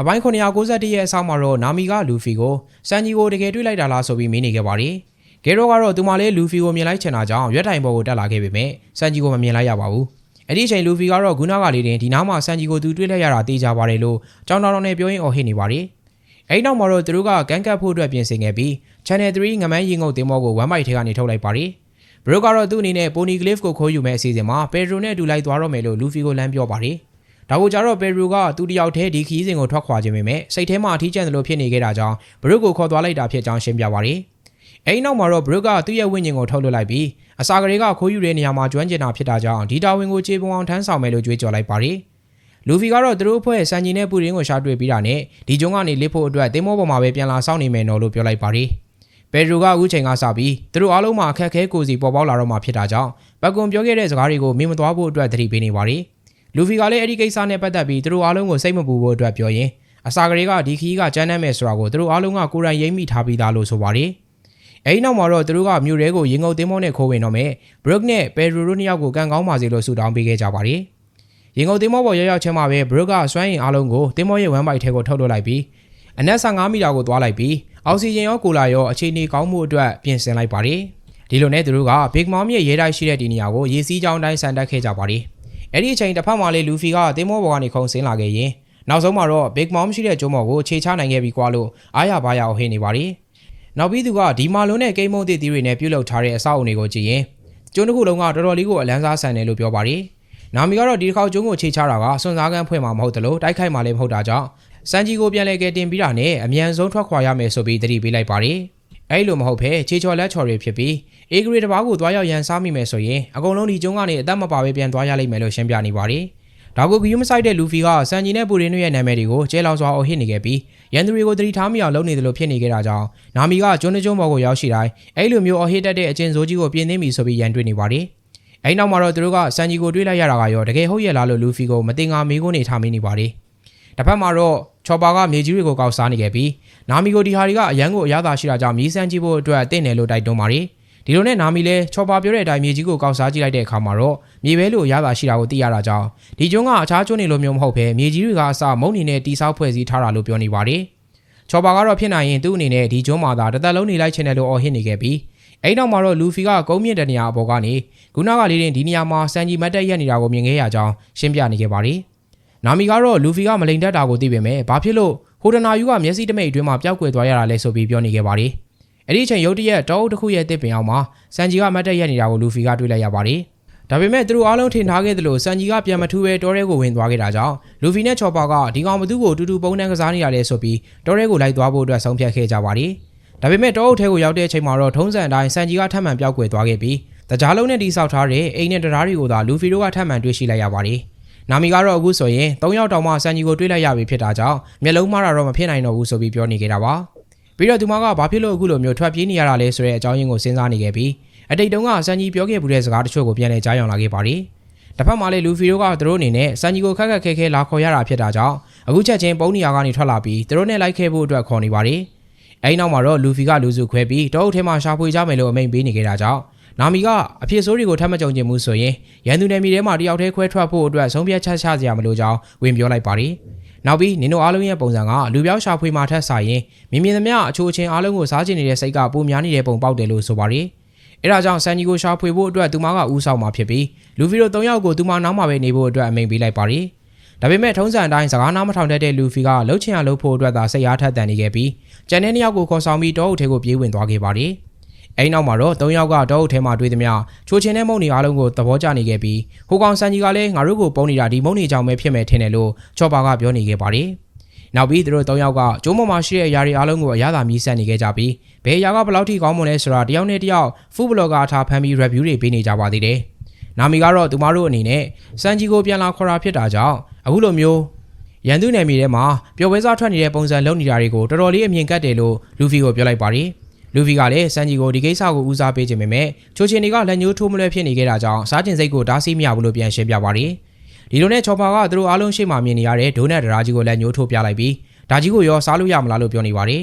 အပိုင်း991ရဲ့အဆောင်မှာတော့နာမီကလူဖီကိုစန်ဂျီကိုတကယ်တွေ့လိုက်တာလားဆိုပြီးမေးနေခဲ့ပါတယ်။ဂေရိုကတော့သူမလေးလူဖီကိုမြင်လိုက်ချင်တာကြောင့်ရွက်တိုင်ပေါ်ကိုတက်လာခဲ့ပေမဲ့စန်ဂျီကိုမမြင်လိုက်ရပါဘူး။အဲ့ဒီအချိန်လူဖီကတော့ဂုနာကလေးတင်ဒီနားမှာစန်ဂျီကိုသူတွေ့လိုက်ရတာသိကြပါတယ်လို့ကြောင်တော်တော်နဲ့ပြောရင်းအော်ဟစ်နေပါတယ်။အဲ့နောက်မှာတော့သူတို့ကကန်ကတ်ဖို့အတွက်ပြင်ဆင်ခဲ့ပြီး Channel 3ငမန်းရင်ငုတ်တင်မောကို1 byte ထဲကနေထုတ်လိုက်ပါတယ်။ဘရိုကတော့သူ့အနေနဲ့ Pony Cliff ကိုခိုးယူမဲ့အစီအစဉ်မှာ Pedro နဲ့အတူလိုက်သွားတော့မယ်လို့လူဖီကိုလမ်းပြောပါတယ်။ ဒါကိုကြတော့ Pedro ကသူတယောက်တည်းဒီခီးစဉ်ကိုထွက်ခွာခြင်းပေမဲ့စိတ်ထဲမှာအထီးကျန်တယ်လို့ဖြစ်နေခဲ့တာကြောင့်ဘရိုကိုခေါ်သွားလိုက်တာဖြစ်ကြောင်းရှင်းပြပါတယ်။အဲဒီနောက်မှာတော့ဘရိုကသူ့ရဲ့ဝိညာဉ်ကိုထုတ်လွှတ်လိုက်ပြီးအစာကလေးကခိုးယူတဲ့နေရာမှာကျွမ်းကျင်တာဖြစ်တာကြောင့်ဒီတာဝန်ကိုခြေပုံအောင်ထမ်းဆောင်မယ်လို့ကြွေးကြော်လိုက်ပါတယ်။လူဖီကတော့သူတို့အဖွဲ့ဆန်ဂျီနဲ့ပူရင်းကိုရှာတွေ့ပြီးတာနဲ့ဒီကျုံကနေလစ်ဖို့အတွက်တင်းမောပေါ်မှာပဲပြန်လာစောင့်နေမယ်နော်လို့ပြောလိုက်ပါတယ်။ပယ်ဒရိုကအခုချိန်ကစပြီးသူတို့အားလုံးမှာအခက်အခဲကိုစီပေါ်ပေါက်လာတော့မှဖြစ်တာကြောင့်ဘက်ကွန်ပြောခဲ့တဲ့စကားတွေကိုမင်းမသွားဖို့အတွက်သတိပေးနေပါတယ်။ လူဖီကလည်းအဲ့ဒီကိစ္စနဲ့ပတ်သက်ပြီးသူတို့အားလုံးကိုစိတ်မပူဖို့အတွက်ပြောရင်အစာကလေးကဒီခီးကကြမ်းတမ်းမယ်ဆိုတာကိုသူတို့အားလုံးကကိုယ်တိုင်ရိပ်မိထားပြီးသားလို့ဆိုပါတယ်။အဲဒီနောက်မှာတော့သူတို့ကမြို့ရဲကိုရင်ငုတ်တင်းမောနဲ့ခိုးဝင်တော့မယ်ဘရုတ်နဲ့ပယ်ဒရိုတို့နှစ်ယောက်ကိုကန်ကောင်းပါစေလို့ဆုတောင်းပေးခဲ့ကြပါတယ်။ရင်ငုတ်တင်းမောပေါ်ရောက်ရောက်ချင်းမှာပဲဘရုတ်ကစွမ်းရည်အားလုံးကိုတင်းမောရဲ့ဝမ်းပိုက်ထဲကိုထုတ်လွှတ်လိုက်ပြီးအနက်15မီတာကိုသွားလိုက်ပြီးအောက်ဆီဂျင်ရောကိုလာရောအခြေအနေကောင်းမှုအတွက်ပြင်ဆင်လိုက်ပါတယ်။ဒီလိုနဲ့သူတို့က Big Mom ရဲ့ရဲတိုက်ရှိတဲ့ဒီနေရာကိုရေစီးကြောင်းတိုင်းဆန်တက်ခဲ့ကြပါတယ်။ အဲ့ဒီအချိန်တစ်ဖက်မှာလေလူဖီကတင်းမောပေါ်ကနေခုန်ဆင်းလာခဲ့ရင်နောက်ဆုံးမှာတော့ Big Mom ရှိတဲ့ကျုံးမော်ကိုခြေချနိုင်ခဲ့ပြီးကွာလို့အားရပါးရအောင်ဟင်းနေပါတယ်။နောက်ပြီးသူကဒီမာလုံးနဲ့ကိန်းမုံတစ်သီးတွေနဲ့ပြုတ်လောက်ထားတဲ့အဆောက်အုံတွေကိုကြည့်ရင်ကျုံးတစ်ခုလုံးကတော်တော်လေးကိုအလန်းစားဆန်တယ်လို့ပြောပါတယ်။နာမီကတော့ဒီတစ်ခေါက်ကျုံးကိုခြေချတာကစွန်စားကန်းဖွင့်မှာမဟုတ်တယ်လို့တိုက်ခိုက်မှာလည်းမဟုတ်တာကြောင့်စန်ဂျီကိုပြန်လဲကဲတင်ပြီးတာနဲ့အမြန်ဆုံးထွက်ခွာရမယ်ဆိုပြီးတတိပေးလိုက်ပါတယ်။အဲ့လိုမဟုတ်ဘဲခြေချော်လက်ချော်တွေဖြစ်ပြီး အေဂရီတစ်ပါးကိုသွားရောက်ရန်စားမိမယ်ဆိုရင်အကုန်လုံးဒီကျုံးကနေအသက်မပါဘဲပြန်သွားရလိမ့်မယ်လို့ရှင်းပြနေပါတယ်။ဒါကိုဂီယူမဆိုင်တဲ့လူဖီကစန်ဂျီနဲ့ပူရင်းတို့ရဲ့နာမည်တွေကိုကျဲလောင်စွာအုပ်ဟစ်နေခဲ့ပြီးရန်သူတွေကိုတတိထားမိအောင်လုပ်နေတယ်လို့ဖြစ်နေကြတာကြောင့်နာမီကကျွန်းကျွန်းဘော်ကိုရောက်ရှိတိုင်းအဲ့လိုမျိုးအုပ်ဟစ်တတ်တဲ့အကျဉ်းစိုးကြီးကိုပြင်သိမ်းပြီဆိုပြီးရန်တွေ့နေပါတယ်။အဲ့နောက်မှာတော့သူတို့ကစန်ဂျီကိုတွေးလိုက်ရတာကရောတကယ်ဟုတ်ရဲ့လားလို့လူဖီကိုမတင်ငါမေးခွန်းနေထားမိနေပါတယ်။တစ်ဖက်မှာတော့ချော်ပါကမြေကြီးတွေကိုကောက်စားနေခဲ့ပြီးနာမီကိုဒီဟာတွေကအရန်ကိုအရသာရှိတာကြောင့်မြေစမ်းကြည့်ဖို့အတွက်တင့်တယ်လို့တိုက်တွန်းပါတယ်။ ဒီလိုနဲ့နာမီလဲချော်ပါပြောတဲ့အတိုင်းမြေကြီးကိုကောက်စားကြည့်လိုက်တဲ့အခါမှာတော့မြေပဲလို့အရသာရှိတာကိုသိရတာကြောင့်ဒီကျွန်းကအခြားကျွန်းတွေလိုမျိုးမဟုတ်ဘဲမြေကြီးတွေကအစမုံနေနဲ့တိဆောက်ဖွဲ့စည်းထားတာလို့ပြောနေပါတယ်။ချော်ပါကတော့ဖြစ်နိုင်ရင်သူ့အနေနဲ့ဒီကျွန်းမှာသာတစ်သက်လုံးနေလိုက်ချင်တယ်လို့အော်ဟစ်နေခဲ့ပြီးအဲ့နောက်မှာတော့လူဖီကကုန်းမြင့်တဲ့နေရာအပေါ်ကနေခုနကလေးတင်ဒီနေရာမှာစန်ဂျီမတ်တက်ရက်နေတာကိုမြင်ခဲ့ရကြောင်းရှင်းပြနေခဲ့ပါတယ်။နာမီကတော့လူဖီကမလိန်တက်တာကိုသိပေမဲ့ဘာဖြစ်လို့ဟိုဒနာယူကမျက်စိတမိတ်အတွင်းမှာပျောက်ကွယ်သွားရတာလဲဆိုပြီးပြောနေခဲ့ပါတယ်။ အဲ့ဒီအချိန်ရုတ်တရက်တောအုပ်တစ်ခုရဲ့တစ်ပင်အောင်မှာစန်ဂျီကမတ်တက်ရက်နေတာကိုလူဖီကတွေ့လိုက်ရပါတယ်။ဒါပေမဲ့သူတို့အားလုံးထင်ထားခဲ့သလိုစန်ဂျီကပြန်မထူးပဲတောထဲကိုဝင်သွားခဲ့တာကြောင့်လူဖီနဲ့ချော်ပါကဒီကောင်ဘသူ့ကိုတူတူပုံနှံကစားနေရတယ်ဆိုပြီးတောထဲကိုလိုက်သွားဖို့အတွက်ဆုံးဖြတ်ခဲ့ကြပါတယ်။ဒါပေမဲ့တောအုပ်ထဲကိုရောက်တဲ့အချိန်မှာတော့ထုံးစံအတိုင်းစန်ဂျီကထပ်မံပျောက်ကွယ်သွားခဲ့ပြီးတကြားလုံးနဲ့တိဆောက်ထားတဲ့အိမ်နဲ့တရားတွေကိုသာလူဖီတို့ကထပ်မံတွေ့ရှိလိုက်ရပါတယ်။နာမီကတော့အခုဆိုရင်၃ယောက်တောင်မှစန်ဂျီကိုတွေ့လိုက်ရပြီဖြစ်တာကြောင့်မျက်လုံးမှားတာတော့မဖြစ်နိုင်တော့ဘူးဆိုပြီးပြောနေကြတာပါ။ ပြီးတော့သူမကဘာဖြစ်လို့အခုလိုမျိုးထွက်ပြေးနေရတာလဲဆိုတဲ့အကြောင်းရင်းကိုစဉ်းစားနေခဲ့ပြီးအတိတ်တုန်းကစန်ဂျီပြောခဲ့မှုတဲ့စကားတချို့ကိုပြန်လည်ကြားယောင်လာခဲ့ပါတယ်။တစ်ဖက်မှာလည်းလူဖီတို့ကသူတို့အနေနဲ့စန်ဂျီကိုခက်ခက်ခဲခဲလာခေါ်ရတာဖြစ်တာကြောင့်အခုချက်ချင်းပုံနေရာကနေထွက်လာပြီးသူတို့နဲ့လိုက်ခဲ့ဖို့အတွက်ခေါ်နေပါတယ်။အဲဒီနောက်မှာတော့လူဖီကလူစုခွဲပြီးတောအုပ်ထဲမှာရှာဖွေကြမယ်လို့အမိန့်ပေးနေကြတာကြောင့်နာမီကအဖြစ်ဆိုးတွေကိုထပ်မကြုံကျင်မှုဆိုရင်ရန်သူနယ်မြေထဲမှာတယောက်တည်းခွဲထွက်ဖို့အတွက်ဆုံးဖြတ်ချက်ချစရာမလိုကြောင်းဝင်ပြောလိုက်ပါတယ်။ နောက်ပြီးနင်တို့အားလုံးရဲ့ပုံစံကလူပြောက်ရှာဖွေမှာထက်ဆိုင်ရင်မြင်မြင်သမျှအချိုးချင်းအားလုံးကိုစားကျင်နေတဲ့စိတ်ကပိုများနေတဲ့ပုံပေါက်တယ်လို့ဆိုပါတယ်။အဲဒါကြောင့်ဆန်ဂျီကိုရှာဖွေဖို့အတွက်သူမကဦးဆောင်မှာဖြစ်ပြီးလူဗီတို့၃ယောက်ကိုသူမနောက်မှာပဲနေဖို့အတွက်အမိန့်ပေးလိုက်ပါတယ်။ဒါပေမဲ့ထုံးစံအတိုင်းစကားနားမထောင်တတ်တဲ့လူဖီကလှုပ်ချင်ရလှုပ်ဖို့အတွက်သာစိတ်အားထက်သန်နေခဲ့ပြီးကျန်တဲ့နှစ်ယောက်ကိုခေါ်ဆောင်ပြီးတောအုပ်ထဲကိုပြေးဝင်သွားခဲ့ပါတယ်။ အဲဒီနောက်မှာတော့၃ယောက်ကတောအုပ်ထဲမှာတွေ့သမျှချိုးချင်တဲ့မုံနေအားလုံးကိုသဘောကျနေခဲ့ပြီးဟိုကောင်ဆန်ကြီးကလည်းငါတို့ကိုပုံနေတာဒီမုံနေကြောင်ပဲဖြစ်မယ်ထင်တယ်လို့ချော့ပါကပြောနေခဲ့ပါတယ်။နောက်ပြီးသူတို့၃ယောက်ကကျိုးမမှာရှိတဲ့အရာတွေအားလုံးကိုအရသာမြည်ဆက်နေခဲ့ကြပြီးဘယ်အရာကဘယ်လောက်ထိကောင်းမလဲဆိုတာတယောက်နဲ့တယောက်ဖူးဘလော့ဂါအထားဖမ်းပြီး review တွေပေးနေကြပါသေးတယ်။နာမီကတော့သူမတို့အနေနဲ့စန်ဂျီကိုပြန်လာခေါ်တာဖြစ်တာကြောင့်အခုလိုမျိုးရန်သူနယ်မြေထဲမှာပျော်ပွဲစားထွက်နေတဲ့ပုံစံလုပ်နေတာတွေကိုတော်တော်လေးအမြင်ကတ်တယ်လို့လူဖီကိုပြောလိုက်ပါတယ်။ လူဖီကလည်းစန်ဂျီကိုဒီကိစ္စကိုဦးစားပေးခြင်းပေမဲ့ချိုချင်တွေကလက်ညှိုးထိုးမလွဲဖြစ်နေခဲ့တာကြောင့်စားကျင်စိတ်ကိုတားဆီးမရဘူးလို့ပြန်ရှင်းပြပါတယ်ဒီလိုနဲ့ချော်ပါကသူတို့အားလုံးရှေ့မှာမြင်နေရတဲ့ဒိုနက်ဒရာကြီးကိုလက်ညှိုးထိုးပြလိုက်ပြီးဒါကြီးကိုရောစားလို့ရမလားလို့ပြောနေပါတယ်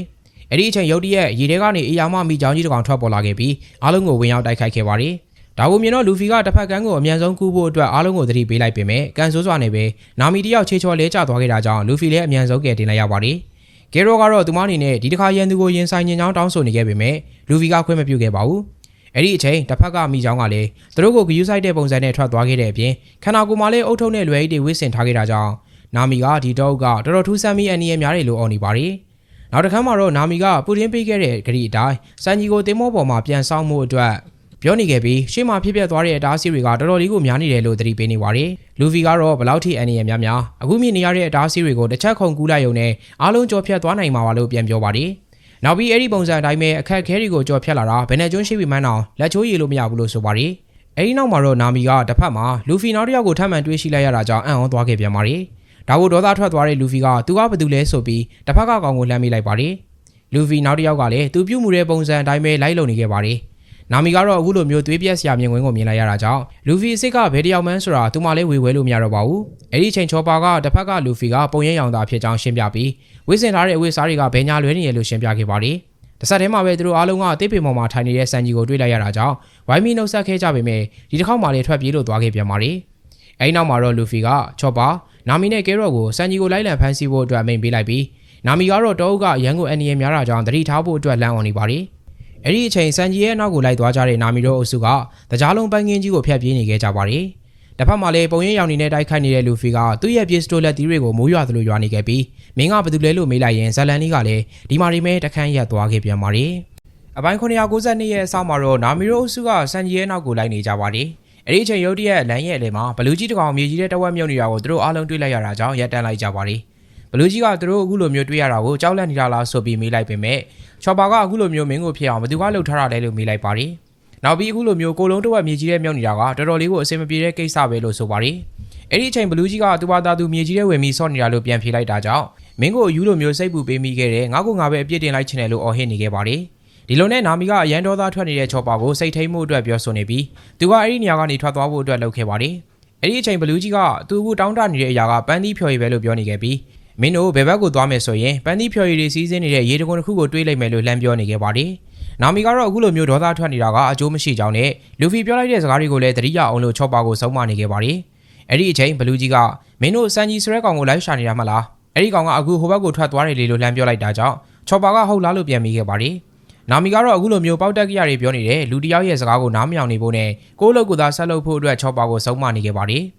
အဲ့ဒီအချိန်ရုတ်တရက်ရေထဲကနေအေယာမမိချောင်းကြီးတစ်ကောင်ထွက်ပေါ်လာခဲ့ပြီးအားလုံးကိုဝင်ရောက်တိုက်ခိုက်ခဲ့ပါတယ်ဒါကိုမြင်တော့လူဖီကတစ်ဖက်ကန်းကိုအမြန်ဆုံးကူးဖို့အတွက်အားလုံးကိုသတိပေးလိုက်ပေမဲ့ကန်ဆိုးစွာနဲ့ပဲနာမီတယောက်ချေချော်လဲကျသွားခဲ့တာကြောင့်လူဖီလည်းအမြန်ဆုံးကယ်တင်လိုက်ရပါတယ်။ ဂေရိုကတော့သူမအနေနဲ့ဒီတစ်ခါရန်သူကိုရင်ဆိုင်ညင်ချောင်းတောင်းဆိုနေခဲ့ပေမဲ့လူဖီကခွင့်မပြုခဲ့ပါဘူး။အဲ့ဒီအချိန်တစ်ဖက်ကမိချောင်းကလည်းသူတို့ကိုဂယူးဆိုင်တဲ့ပုံစံနဲ့ထွက်သွားခဲ့တဲ့အပြင်ခန္ဓာကိုယ်မှာလည်းအုတ်ထုံနဲ့လွယ်အိတ်တွေဝစ်ဆင်ထားခဲ့တာကြောင့်နာမီကဒီတော့ကတော်တော်ထူးဆန်းပြီးအန်နီရဲ့များတယ်လို့အော်နေပါတယ်။နောက်တစ်ခါမှတော့နာမီကပူတင်ပေးခဲ့တဲ့ဂရီအတိုင်းစန်ဂျီကိုတင်မောပေါ်မှာပြန်ဆောင်မှုအတွက် ပြောနေခဲ့ပြီးရှေ့မှာဖြစ်ပျက်သွားတဲ့အတားအဆီးတွေကတော်တော်လေးကိုများနေတယ်လို့သတိပေးနေပါတယ်။လူဗီကတော့ဘလောက်ထိအန်နီရဲ့များများအခုမြင်နေရတဲ့အတားအဆီးတွေကိုတစ်ချက်ခုန်ကူးလိုက်ရုံနဲ့အားလုံးကြော်ဖြတ်သွားနိုင်မှာပါလို့ပြန်ပြောပါတယ်။နောက်ပြီးအဲ့ဒီပုံစံအတိုင်းပဲအခက်အခဲတွေကိုကြော်ဖြတ်လာတာဘယ်နဲ့ကျွန်းရှိပြီမှန်းအောင်လက်ချိုးရည်လို့မရဘူးလို့ဆိုပါတယ်။အဲဒီနောက်မှာတော့နာမီကတစ်ဖက်မှာလူဖီနောက်တစ်ယောက်ကိုထပ်မံတွေးရှိလိုက်ရတာကြောင့်အံ့ဩသွားခဲ့ပြန်ပါတယ်။ဒါကိုဒေါသထွက်သွားတဲ့လူဖီကသူကဘာတူလဲဆိုပြီးတစ်ဖက်ကကောင်ကိုလှမ်းမိလိုက်ပါတယ်။လူဖီနောက်တစ်ယောက်ကလည်းသူပြုတ်မှုတဲ့ပုံစံအတိုင်းပဲလိုက်လုံနေခဲ့ပါတယ်။ နာမီကတော့အခုလိုမျိုးသွေးပြက်စရာမြင်ကွင်းကိုမြင်လိုက်ရတာကြောင့်လူဖီအစ်စ်ကဘယ်တယောက်မှန်းဆိုတာသူမှလည်းဝေဝဲလို့မရတော့ပါဘူး။အဲ့ဒီချိန်ချောပါကတစ်ဖက်ကလူဖီကပုံရိပ်ရောင်သားဖြစ်ကြောင်းရှင်းပြပြီးဝိစင်ထားတဲ့အဝိစားတွေကဘယ်ညာလွဲနေရလို့ရှင်းပြခဲ့ပါတယ်။တစ်ဆက်တည်းမှာပဲသူတို့အားလုံးကတိတ်ပင်ပေါ်မှာထိုင်နေတဲ့စံကြီးကိုတွေ့လိုက်ရတာကြောင့်ဝိုင်းမီနှုတ်ဆက်ခဲ့ကြပေမဲ့ဒီတစ်ခေါက်မှလည်းထွက်ပြေးလို့သွားခဲ့ပြန်ပါတယ်။အဲဒီနောက်မှာတော့လူဖီကချော့ပါနာမီနဲ့ကဲရော့ကိုစံကြီးကိုလိုက်လံဖမ်းဆီးဖို့အတွက်အမိန့်ပေးလိုက်ပြီးနာမီကတော့တောအုပ်ကရန်ကိုအန်နီယံများတာကြောင့်တတိထားဖို့အတွက်လမ်းအောင်နေပါတယ်။ အဲ့ဒီအချိန်စံကြီးရဲ့နောက်ကိုလိုက်သွားကြတဲ့နာမီတို့အုပ်စုကတကြားလုံးပန်းကင်းကြီးကိုဖျက်ပြေးနေခဲ့ကြပါတယ်။တစ်ဖက်မှာလည်းပုံရိပ်ရောင်နေတဲ့တိုက်ခိုက်နေတဲ့လူဖီကသူ့ရဲ့ပစ္စတိုလက်သီးတွေကိုမိုးရွာသလိုရွာနေခဲ့ပြီးမင်းကဘာတူလဲလို့မေးလိုက်ရင်ဇလန်လေးကလည်းဒီမာရီမဲတခန်းရက်သွားခဲ့ပြန်ပါတယ်။အပိုင်း992ရဲ့အဆောက်မှာတော့နာမီတို့အုပ်စုကစံကြီးရဲ့နောက်ကိုလိုက်နေကြပါတယ်။အဲ့ဒီအချိန်ရုတ်တရက်လမ်းရဲ့အလဲမှာဘလူးကြီးတကောင်မြေကြီးတဲ့တဝက်မြုပ်နေတာကိုသူတို့အားလုံးတွေ့လိုက်ရတာကြောင့်ရပ်တန့်လိုက်ကြပါတယ်။ ဘလူးကြီးကသူတို့အခုလိုမျိုးတွေ့ရတာကိုကြောက်လန့်နေတာလားဆိုပြီးမေးလိုက်ပေမဲ့ချော်ပါကအခုလိုမျိုးမင်းကိုဖြစ်အောင်ဘသူကလှုပ်ထားတာလဲလို့မေးလိုက်ပါတယ်။နောက်ပြီးအခုလိုမျိုးကိုလုံးတဝက်မြေကြီးတဲ့မြုပ်နေတာကတော်တော်လေးကိုအဆင်မပြေတဲ့ကိစ္စပဲလို့ဆိုပါတယ်။အဲ့ဒီအချိန်ဘလူးကြီးကသူ့ဘာသာသူမြေကြီးတဲ့ဝင်ပြီးဆော့နေတာလို့ပြန်ဖြေလိုက်တာကြောင့်မင်းကိုယူလိုမျိုးစိတ်ပူပေးမိခဲ့တယ်ငါကငါပဲအပြစ်တင်လိုက်ချင်တယ်လို့အော်ဟစ်နေခဲ့ပါတယ်။ဒီလိုနဲ့နာမီကအရန်ဒေါသထွက်နေတဲ့ချော်ပါကိုစိတ်ထိန်မှုအတွက်ပြောဆိုနေပြီးသူကအဲ့ဒီနေရာကနေထွက်သွားဖို့အတွက်လုပ်ခဲ့ပါတယ်။အဲ့ဒီအချိန်ဘလူးကြီးကသူ့ကိုတောင်းတနေတဲ့အရာကပန်းသီးဖြော်ရည်ပဲလို့ပြောနေခဲ့ပြီး မင်းတို့ဘယ်ဘက်ကိုသွားမယ်ဆိုရင်ပန်းသီးဖြော်ရည်တွေစီးဆင်းနေတဲ့ရေတကွန်တစ်ခုကိုတွေးလိုက်မယ်လို့လှမ်းပြောနေခဲ့ပါတယ်။နာမီကတော့အခုလိုမျိုးဒေါသထွက်နေတာကအကျိုးမရှိကြောင်းနဲ့လူဖီပြောလိုက်တဲ့စကားတွေကိုလည်းသတိရအောင်လို့ချော့ပါကိုဆုံးမနေခဲ့ပါတယ်။အဲ့ဒီအချိန်ဘလူးကြီးကမင်းတို့စန်ကြီးဆိုတဲ့ကောင်ကိုလိုက်ရှာနေတာမလား။အဲ့ဒီကောင်ကအခုဟိုဘက်ကိုထွက်သွားတယ်လေလို့လှမ်းပြောလိုက်တာကြောင့်ချော့ပါကဟုတ်လားလို့ပြန်မိခဲ့ပါတယ်။နာမီကတော့အခုလိုမျိုးပေါက်တက်ကြရတွေပြောနေတယ်လူတယောက်ရဲ့စကားကိုနားမယောင်နေဖို့နဲ့ကိုယ့်လုပ်ကိုယ်သာဆက်လုပ်ဖို့အတွက်ချော့ပါကိုဆုံးမနေခဲ့ပါတယ်။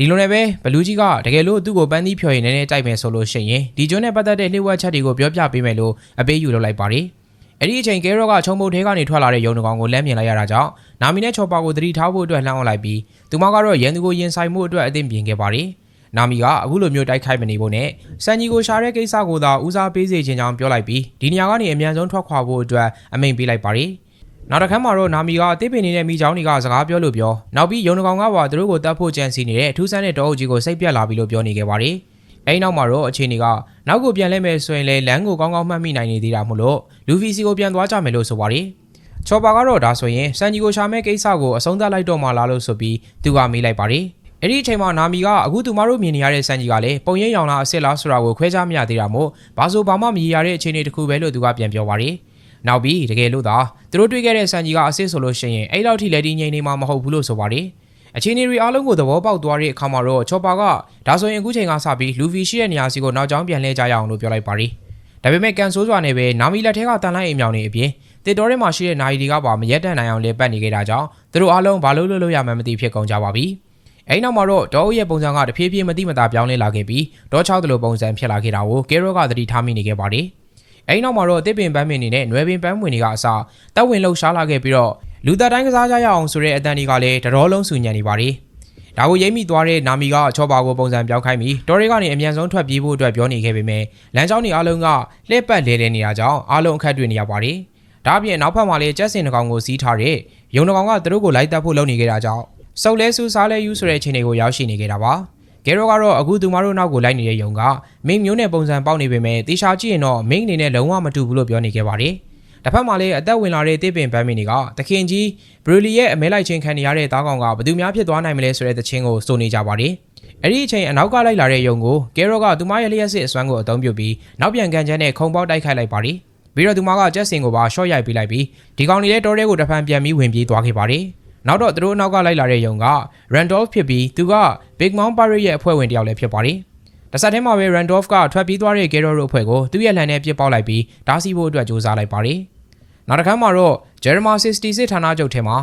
ဒီလိုနဲ့ပဲဘလူးကြီးကတကယ်လို့သူ့ကိုပန်းသီးဖြော်ရင်နည်းနည်းတိုက်မယ်ဆိုလို့ရှိရင်ဒီကျွန်းနဲ့ပတ်သက်တဲ့လှိဝက်ချက်တွေကိုပြောပြပေးမယ်လို့အပေးယူလုပ်လိုက်ပါတယ်။အဲ့ဒီအချိန်ကဲရော့ကခြုံပုတ်ထဲကနေထွက်လာတဲ့ရုံတကောင်ကိုလမ်းမြင်လိုက်ရတာကြောင့်နာမီနဲ့ချော်ပါကိုသတိထားဖို့အတွက်လှမ်းအောင်လိုက်ပြီးသူမကတော့ရန်သူကိုရင်ဆိုင်မှုအတွက်အသင့်ပြင်ခဲ့ပါတယ်။နာမီကအခုလိုမျိုးတိုက်ခိုက်မနေဖို့နဲ့စန်ကြီးကိုရှာတဲ့ကိစ္စကိုသာဦးစားပေးစေချင်ကြောင်းပြောလိုက်ပြီးဒီနေရာကနေအမြန်ဆုံးထွက်ခွာဖို့အတွက်အမိန့်ပေးလိုက်ပါတယ်။ နောက်တစ်ခါမှတော့နာမီကအသေးပင်နေတဲ့မိချောင်းတွေကစကားပြောလို့ပြောနောက်ပြီးယုံတကောင်ကပါသူတို့ကိုတတ်ဖို့ကြံစီနေတဲ့အထူးဆန်းတဲ့တောအုပ်ကြီးကိုစိတ်ပြက်လာပြီလို့ပြောနေခဲ့ပါတယ်။အဲဒီနောက်မှာတော့အခြေအနေကနောက်ကိုပြန်လဲမယ်ဆိုရင်လည်းလမ်းကိုကောင်းကောင်းမှတ်မိနိုင်နေသေးတာမို့လို့လူဖီစီကိုပြန်သွားကြမယ်လို့ဆိုပါတယ်။ချော်ပါကတော့ဒါဆိုရင်စန်ဂျီကိုရှာမဲ့ကိစ္စကိုအဆုံးသတ်လိုက်တော့မှလားလို့ဆိုပြီးသူကမေးလိုက်ပါတယ်။အဲ့ဒီအချိန်မှာနာမီကအခုသူမတို့မြင်နေရတဲ့စန်ကြီးကလည်းပုံရိပ်ရောင်လားအစ်စ်လားဆိုတာကိုခွဲခြားမရသေးတာမို့ဘာဆိုဘာမှမရရတဲ့အခြေအနေတစ်ခုပဲလို့သူကပြန်ပြောပါတယ်။ နောက်ပြီးတကယ်လို့သာသူတို့တွေ့ခဲ့တဲ့စန်ကြီးကအစ်စ်ဆိုလို့ရှိရင်အဲ့လောက်ထိလက်တီးငိမ့်နေမှာမဟုတ်ဘူးလို့ဆိုပါတယ်။အခြေအနေတွေအားလုံးကိုသဘောပေါက်သွားတဲ့အခါမှာတော့ချော်ပါကဒါဆိုရင်အခုချိန်ကစပြီးလူဖီရှိတဲ့နေရာစီကိုနောက်ကျောင်းပြန်လှည့်ကြရအောင်လို့ပြောလိုက်ပါတယ်။ဒါပေမဲ့ကန်ဆိုးစွာနဲ့ပဲနာမီလက်ထဲကတန်လိုက်အိမ်မြောင်နေအပြင်တစ်တော်ထဲမှာရှိတဲ့နိုင်ဒီကပါမရက်တန်နိုင်အောင်လေပတ်နေခဲ့တာကြောင့်သူတို့အားလုံးဘာလို့လို့လို့ရမှန်းမသိဖြစ်ကုန်ကြပါပြီ။အဲဒီနောက်မှာတော့ဒေါ်ရဲ့ပုံစံကတဖြည်းဖြည်းမတိမတာပြောင်းလဲလာခဲ့ပြီးဒေါ်ချောက်တလို့ပုံစံဖြစ်လာခဲ့တာကိုကဲရော့ကသတိထားမိနေခဲ့ပါတယ်။ အဲဒီနောက်မှာတော့တစ်ပင်ပန်းမင်နေနဲ့နွယ်ပင်ပန်းဝင်တွေကအစားတပ်ဝင်လှုပ်ရှားလာခဲ့ပြီးတော့လူသက်တိုင်းကစားကြရအောင်ဆိုတဲ့အတန်ဒီကလည်းတတော်လုံးဆူညံနေပါတယ်။ဒါကိုရိမ့်မိသွားတဲ့နာမီကချောပါကိုပုံစံပြောင်းခိုင်းပြီးတော်ရဲကနေအမြန်ဆုံးထွက်ပြေးဖို့အတွက်ပြောနေခဲ့ပေမဲ့လမ်းကြောင်းတွေအားလုံးကလှည့်ပတ်လဲလဲနေတာကြောင့်အားလုံးအခက်တွေ့နေရပါတယ်။ဒါအပြင်နောက်ဖက်မှာလည်းကျက်စင်တကောင်ကိုစီးထားတဲ့ရုံတကောင်ကသူတို့ကိုလိုက်တက်ဖို့လုပ်နေခဲ့တာကြောင့်စုပ်လဲဆူစားလဲယူဆိုတဲ့အခြေအနေကိုရောက်ရှိနေခဲ့တာပါ။ ဂေရိုကတော့အခုသူမတို့နောက်ကိုလိုက်နေတဲ့ယုံကမင်းမျိုးနဲ့ပုံစံပေါက်နေပေမဲ့တေချာကြည့်ရင်တော့မင်းအနေနဲ့လုံးဝမတူဘူးလို့ပြောနေခဲ့ပါတယ်။တစ်ဖက်မှာလည်းအသက်ဝင်လာတဲ့တစ်ပင်ပန်းမင်းတွေကတခင်ကြီးဘရူလီရဲ့အမဲလိုက်ချင်းခံနေရတဲ့သားကောင်ကဘယ်သူများဖြစ်သွားနိုင်မလဲဆိုတဲ့သချင်းကိုစိုးနေကြပါတယ်။အဲ့ဒီအချိန်အနောက်ကလိုက်လာတဲ့ယုံကိုကဲရော့ကသူမရဲ့လျှက်စစ်အစွမ်းကိုအသုံးပြုပြီးနောက်ပြန်ကန်ချမ်းနဲ့ခုံပေါက်တိုက်ခိုက်လိုက်ပါတယ်။ပြီးတော့သူမကကျက်စင်ကိုပါရှော့ရိုက်ပေးလိုက်ပြီးဒီကောင်လေးရဲ့တော်ရဲကိုတစ်ဖန်ပြန်ပြီးဝင်ပြေးသွားခဲ့ပါတယ်။ နောက်တော့သူတို့အနောက်ကလိုက်လာတဲ့ယုံက Randolph ဖြစ်ပြီးသူက Big Mount Pirate ရဲ့အဖွဲ့ဝင်တစ်ယောက်လည်းဖြစ်ပါတယ်။တစ်ဆက်တည်းမှာပဲ Randolph ကထွက်ပြေးသွားတဲ့ Gero တို့အဖွဲ့ကိုသူ့ရဲ့လှန်နဲ့ပြစ်ပေါက်လိုက်ပြီးတားဆီးဖို့အတွက်ကြိုးစားလိုက်ပါတယ်။နောက်တစ်ခါမှာတော့ Jeremiah 66ဌာနချုပ်ထဲမှာ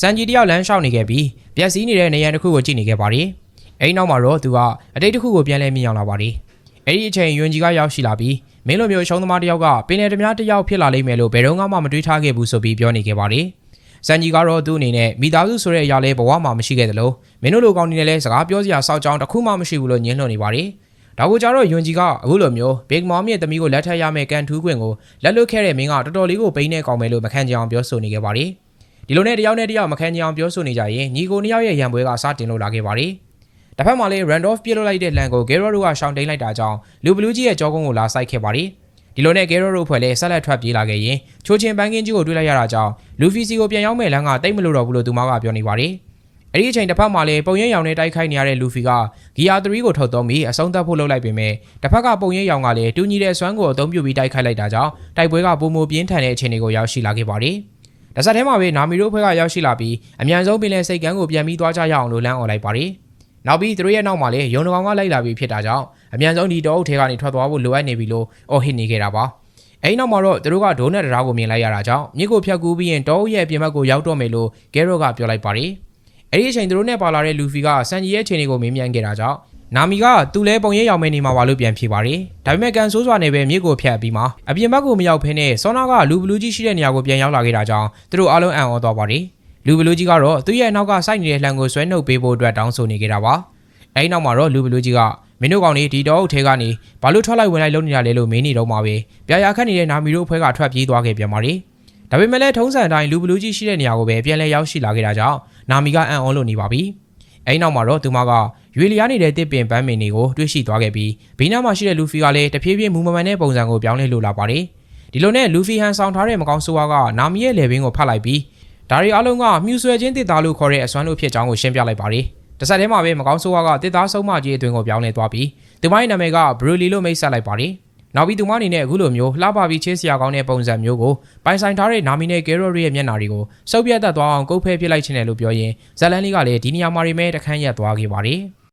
စံကြီးတယောက်လမ်းလျှောက်နေခဲ့ပြီးပျက်စီးနေတဲ့နေရာတစ်ခုကိုကြည့်နေခဲ့ပါတယ်။အဲဒီနောက်မှာတော့သူကအတိတ်တစ်ခုကိုပြန်လဲမြင်ရောက်လာပါတယ်။အဲဒီအချိန်ယွန်ဂျီကရောက်ရှိလာပြီးမင်းလိုမျိုးရှုံးသမားတစ်ယောက်ကပင်လယ်ဓမြတစ်ယောက်ဖြစ်လာလိမ့်မယ်လို့ဘယ်တော့မှမတွေးထားခဲ့ဘူးဆိုပြီးပြောနေခဲ့ပါတယ်။ စံကြီးကတော့သူ့အနေနဲ့မိသားစုဆိုတဲ့အရာလေးဘဝမှာမရှိခဲ့သလိုမင်းတို့လိုကောင်းနေလည်းစကားပြောစရာစောက်ကြောင်းတစ်ခုမှမရှိဘူးလို့ညင်းလွန်နေပါတယ်။ဒါကိုကြတော့ယွန်ဂျီကအခုလိုမျိုးဘိဂမောင်ရဲ့သမီးကိုလက်ထပ်ရမယ့်ကန်ထူးခွင့်ကိုလက်လွတ်ခဲ့တဲ့မင်းကတော်တော်လေးကိုပိန်းနေကောင်းမယ်လို့မခံကြအောင်ပြောဆိုနေခဲ့ပါတယ်။ဒီလိုနဲ့တယောက်နဲ့တယောက်မခံကြအောင်ပြောဆိုနေကြရင်ညီကိုနှစ်ယောက်ရဲ့ရံပွဲကစတင်လို့လာခဲ့ပါတယ်။တစ်ဖက်မှာလည်း Randolph ပြေးလို့လိုက်တဲ့လန်ကို Gero တို့ကရှောင်တိန်လိုက်တာကြောင့်လူဘလူးကြီးရဲ့ကြောကုန်းကိုလာဆိုင်ခဲ့ပါတယ်။ ဒီလိုနဲ့ Gero တို့ဖွဲ့လည်းဆက်လက်ထွက်ပြေးလာခဲ့ရင်ချိုချင်းပန်းကင်းကြီးကိုတွေ့လိုက်ရတာကြောင့်လူဖီစီကိုပြန်ရောက်မဲ့လမ်းကတိတ်မလို့တော့ဘူးလို့သူမကပြောနေပါတယ်။အဲ့ဒီအချိန်တစ်ဖက်မှာလည်းပုံရိပ်ရောင်နဲ့တိုက်ခိုက်နေရတဲ့လူဖီကဂီယာ3ကိုထုတ်သုံးပြီးအဆုံးသတ်ဖို့လုပ်လိုက်ပေမဲ့တစ်ဖက်ကပုံရိပ်ရောင်ကလည်းတူညီတဲ့အစွမ်းကိုအသုံးပြုပြီးတိုက်ခိုက်လိုက်တာကြောင့်တိုက်ပွဲကပုံမပြင်းထန်တဲ့အခြေအနေကိုရောက်ရှိလာခဲ့ပါတယ်။ဒါစတဲ့မှာပဲနာမီတို့ဖွဲ့ကရောက်ရှိလာပြီးအမြန်ဆုံးပင်လယ်စိတ်ကမ်းကိုပြန်ပြီးသွားကြရအောင်လို့လမ်းអော်လိုက်ပါတယ်။ နောက်ပြီးသူတို့ရဲ့နောက်မှာလည်းရုံတကောင်ကလိုက်လာပြီးဖြစ်တာကြောင့်အမြန်ဆုံးဒီတောအုပ်ထဲကနေထွက်သွားဖို့လိုအပ်နေပြီလို့အော်ဟစ်နေခဲ့တာပါ။အဲဒီနောက်မှာတော့သူတို့ကဒိုးနဲ့တရားကိုမြင်လိုက်ရတာကြောင့်မြစ်ကိုဖြတ်ကူးပြီးရင်တောအုပ်ရဲ့ပြင်ဘက်ကိုရောက်တော့မယ်လို့ဂဲရော့ကပြောလိုက်ပါတယ်။အဲဒီအချိန်သူတို့နဲ့ပါလာတဲ့လူဖီကစန်ဂျီရဲ့အခြေအနေကိုမေးမြန်းခဲ့တာကြောင့်နာမီကသူ့လဲပုံရိပ်ရောင်မဲနေမှာပါလို့ပြန်ဖြေပါတယ်။ဒါပေမဲ့ကန်ဆိုးစွာနဲ့ပဲမြစ်ကိုဖြတ်ပြီးမှအပြင်ဘက်ကိုမရောက်ဖ ೇನೆ ဆောနာကလူဘလူးကြီးရှိတဲ့နေရာကိုပြန်ရောက်လာခဲ့တာကြောင့်သူတို့အားလုံးအံ့ဩသွားပါတယ်။ လူဘလူးကြီးကတော့သူ့ရဲ့နောက်ကစိုက်နေတဲ့လှံကိုဆွဲနှုတ်ပေးဖို့အတွက်တောင်းဆိုနေကြတာပါ။အဲဒီနောက်မှာတော့လူဘလူးကြီးကမင်းတို့ကောင်တွေဒီတော့အုပ်ထဲကနေဘာလို့ထွက်လိုက်ဝင်လိုက်လုပ်နေတာလဲလို့မေးနေတော့မှပဲပြာရခတ်နေတဲ့နာမီတို့အဖွဲ့ကထွက်ပြေးသွားခဲ့ပြန်ပါတယ်။ဒါပေမဲ့လည်းထုံးစံအတိုင်းလူဘလူးကြီးရှိတဲ့နေရာကိုပဲပြန်လဲရောက်ရှိလာခဲ့တာကြောင့်နာမီကအံ့ဩလို့နေပါပြီ။အဲဒီနောက်မှာတော့သူမကရွေလျားနေတဲ့တစ်ပင်ပန်းမင်တွေကိုတွေ့ရှိသွားခဲ့ပြီးဘေးနားမှာရှိတဲ့လူဖီကလည်းတဖြည်းဖြည်းမူမမှန်တဲ့ပုံစံကိုပြောင်းလဲလို့လာပါတယ်။ဒီလိုနဲ့လူဖီဟန်ဆောင်ထားတဲ့မကောင်းဆိုးဝါးကနာမီရဲ့လေဘင်းကိုဖတ်လိုက်ပြီး ဒါရီအလုံးကမြူဆွဲချင်းတစ်သားလို့ခေါ်တဲ့အစွမ်းလို့ဖြစ်ကြောင်းကိုရှင်းပြလိုက်ပါတယ်။တစ်ဆက်တည်းမှာပဲမကောင်းဆိုးဝါးကတစ်သားဆုံးမကြီးအတွင်းကိုပြောင်းလဲသွားပြီးသူမရဲ့နာမည်ကဘရူလီလို့မိတ်ဆက်လိုက်ပါတယ်။နောက်ပြီးသူမအနေနဲ့အခုလိုမျိုးလှပပြီးချေးစရာကောင်းတဲ့ပုံစံမျိုးကိုပိုင်ဆိုင်ထားတဲ့နာမီနဲ့ဂဲရော်ရီရဲ့မျက်နှာတွေကိုစုပ်ပြတ်သက်သွားအောင်ကုတ်ဖဲပြစ်လိုက်ခြင်းတယ်လို့ပြောရင်ဇလန်လီကလည်းဒီနေရာမှာရိမဲတခန်းရက်သွားခဲ့ပါတယ်။